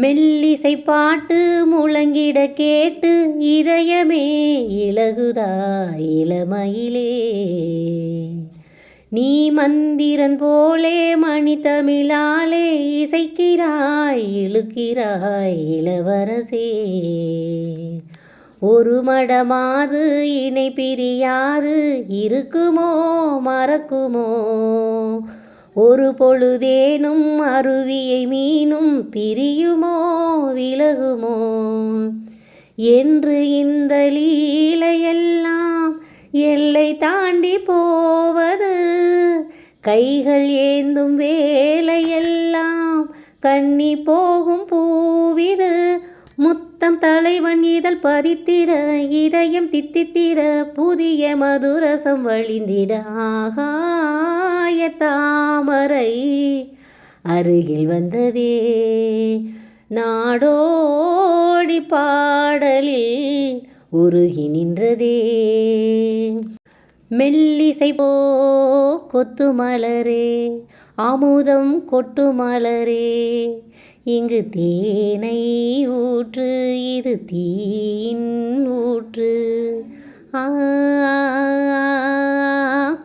மெல்லிசை பாட்டு முழங்கிட கேட்டு இதயமே இலகுதா இளமயிலே. நீ மந்திரன் போலே மணி தமிழாலே இசைக்கிறாய் இழுக்கிறாய் இளவரசே. ஒரு மடமாது இணை பிரியாது இருக்குமோ மறக்குமோ? ஒரு பொழுதேனும் அருவியை மீனும் பிரியுமோ விலகுமோ? என்று இந்த லீலையெல்லாம் எல்லை தாண்டி போவது கைகள் ஏந்தும் வேலையெல்லாம் கண்ணி போகும் பூவிது முத்தம் தலைவன் இதழ் பதித்திட இதயம் தித்தித்திட புதிய மதுரசம் வழிந்திட. ஆகாய தாமரை அருகில் வந்ததே. நாடோடி பாடலில் உருகி நின்றதே. மெல்லிசை போ கொத்து மலரே அமுதம் கொட்டு மலரே. இங்கு தேனை இது தீயின் ஊற்று. ஆ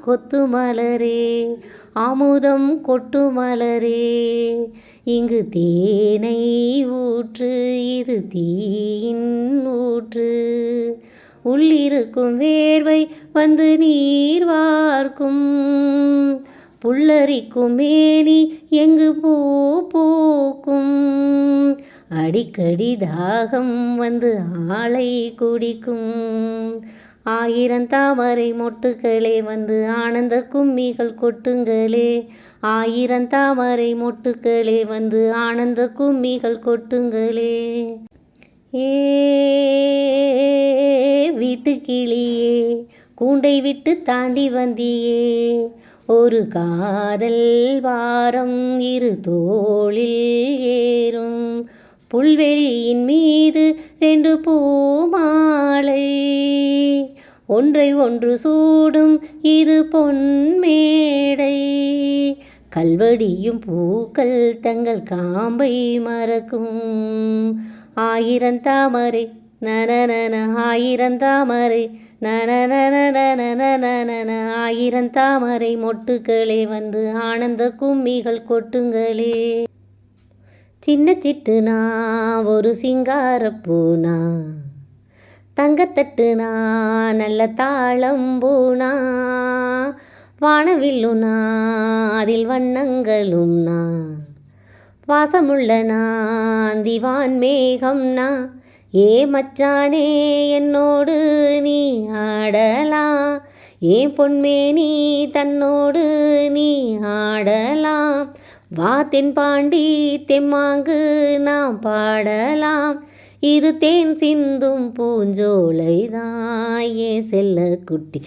கொத்து மலரே அமுதம் கொட்டு மலரே. இங்கு தேனை ஊற்று இது தீயின் ஊற்று. உள்ளிருக்கும் வேர்வை வந்து நீர் வார்க்கும். புல்லரிக்கும் மேனி எங்கு பூ பூக்கும். அடிக்கடி தாகம் வந்து ஆளை குடிக்கும். ஆயிரம் தாமரை மொட்டுக்களே வந்து ஆனந்த கும்மிகள் கொட்டுங்களே. ஆயிரம் தாமரை மொட்டுக்களே வந்து ஆனந்த கும்மிகள் கொட்டுங்களே. ஏ வீட்டு கிளியே கூண்டை விட்டு தாண்டி வந்தியே. ஒரு காதல் வாரம் இரு தோளில் ஏறும். புல்வெளியின் மீது ரெண்டு பூமாலை ஒன்றை ஒன்று சூடும் இது பொன்மேடை கல்வடியும் பூக்கள் தங்கள் காம்பை மறக்கும் ஆயிரம் தாமரை நனநன ஆயிரம் தாமரை நனநன ஆயிரம் தாமரை மொட்டுக்களே வந்து ஆனந்த கும்மிகள் கொட்டுங்களே சின்ன சிட்டுனா ஒரு சிங்காரப்பூனா. தங்கத்தட்டுனா நல்ல தாளம்பூனா. வானவில்லுனா அதில் வண்ணங்களும்னா. வாசமுள்ள நாந்திவான் மேகம்னா. ஏ மச்சானே என்னோடு நீ ஆடலாம் ஏன் பொன்மேனி தன்னோடு நீ ஆடலாம் வா தென்பாண்டி தெம்மாங்கு நாம் பாடலாம். இது தேன் சிந்தும் பூஞ்சோலை தான் ஏ செல்ல குட்டி